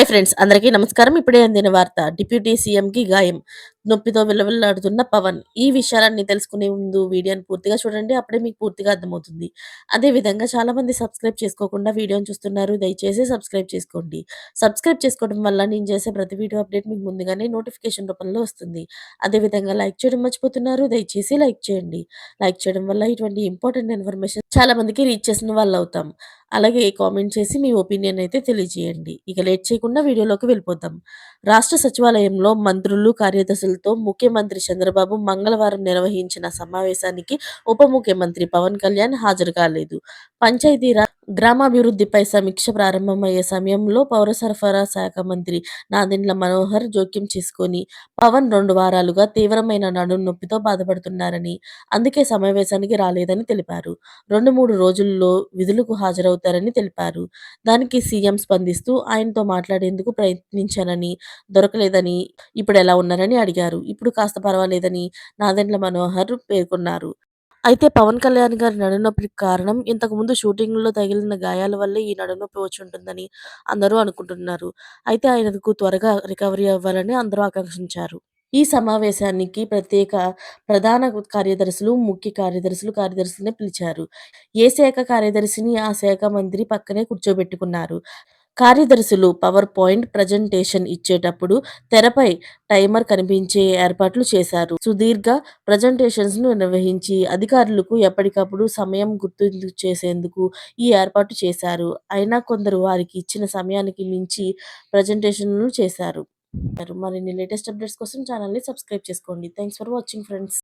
Hi friends అందరికీ నమస్కారం. ఇప్పుడే అందిన వార్త డిప్యూటీ సీఎంకి గాయం. నొప్పితో విలవిల్లాడుతున్న పవన్. ఈ విషయాలన్నీ తెలుసుకునే ముందు వీడియోని పూర్తిగా చూడండి. అప్పుడే మీకు పూర్తిగా అర్థమవుతుంది. అదే విధంగా చాలా మంది సబ్స్క్రైబ్ చేసుకోకుండా వీడియోని చూస్తున్నారు. దయచేసి సబ్స్క్రైబ్ చేసుకోండి. సబ్స్క్రైబ్ చేసుకోవడం వల్ల నేను చేసే ప్రతి వీడియో అప్డేట్ మీకు ముందుగానే నోటిఫికేషన్ రూపంలో వస్తుంది. అదే విధంగా లైక్ చేయడం మర్చిపోతున్నారు. దయచేసి లైక్ చేయండి. లైక్ చేయడం వల్ల ఇటువంటి ఇంపార్టెంట్ ఇన్ఫర్మేషన్ చాలా మందికి రీచ్ చేసిన వాళ్ళు అవుతాం. అలాగే కామెంట్ చేసి మీ ఒపీనియన్ అయితే తెలియజేయండి. ఇక లేట్ చేయకుండా వీడియోలోకి వెళ్ళిపోతాం. రాష్ట్ర సచివాలయంలో మంత్రులు కార్యదర్శులతో ముఖ్యమంత్రి చంద్రబాబు మంగళవారం నిర్వహించిన సమావేశానికి ఉప ముఖ్యమంత్రి పవన్ కళ్యాణ్ హాజరు కాలేదు. పంచాయతీరాజ్ గ్రామాభివృద్ధిపై సమీక్ష ప్రారంభమయ్యే సమయంలో పౌర సరఫరా శాఖ మంత్రి నాదెండ్ల మనోహర్ జోక్యం చేసుకొని పవన్ రెండు వారాలుగా తీవ్రమైన నడుం నొప్పితో బాధపడుతున్నారని అందుకే సమావేశానికి రాలేదని తెలిపారు. రెండు మూడు రోజుల్లో విధులకు హాజరవుతారని తెలిపారు. దానికి సీఎం స్పందిస్తూ ఆయనతో మాట్లాడేందుకు ప్రయత్నించానని దొరకలేదని ఇప్పుడు ఎలా ఉన్నారని అడిగారు. అడిగారు. ఇప్పుడు కాస్త పర్వాలేదని నాదెండ్ల మనోహర్ పేర్కొన్నారు. అయితే పవన్ కళ్యాణ్ గారి నడునొప్పికి కారణం ఇంతకుముందు షూటింగ్లో తగిలిన గాయాల వల్లే ఈ నడునొప్పి వచ్చి ఉంటుందని అందరూ అనుకుంటున్నారు. అయితే ఆయనకు త్వరగా రికవరీ అవ్వాలని అందరూ ఆకాంక్షించారు. ఈ సమావేశానికి ప్రత్యేక ప్రధాన కార్యదర్శులు ముఖ్య కార్యదర్శులు కార్యదర్శులనే పిలిచారు. ఏ శాఖ కార్యదర్శిని ఆ శాఖ మంత్రి పక్కనే కూర్చోబెట్టుకున్నారు. కార్యదర్శులు పవర్ పాయింట్ ప్రజెంటేషన్ ఇచ్చేటప్పుడు తెరపై టైమర్ కనిపించే ఏర్పాట్లు చేశారు. సుదీర్ఘ ప్రజెంటేషన్స్ను నిర్వహించి అధికారులకు ఎప్పటికప్పుడు సమయం గుర్తు చేసేందుకు ఈ ఏర్పాటు చేశారు. అయినా కొందరు వారికి ఇచ్చిన సమయానికి మించి ప్రజెంటేషన్లు చేశారు. మరిన్ని లేటెస్ట్ అప్డేట్స్ కోసం ఛానల్ని సబ్స్క్రైబ్ చేసుకోండి. Thanks for watching friends.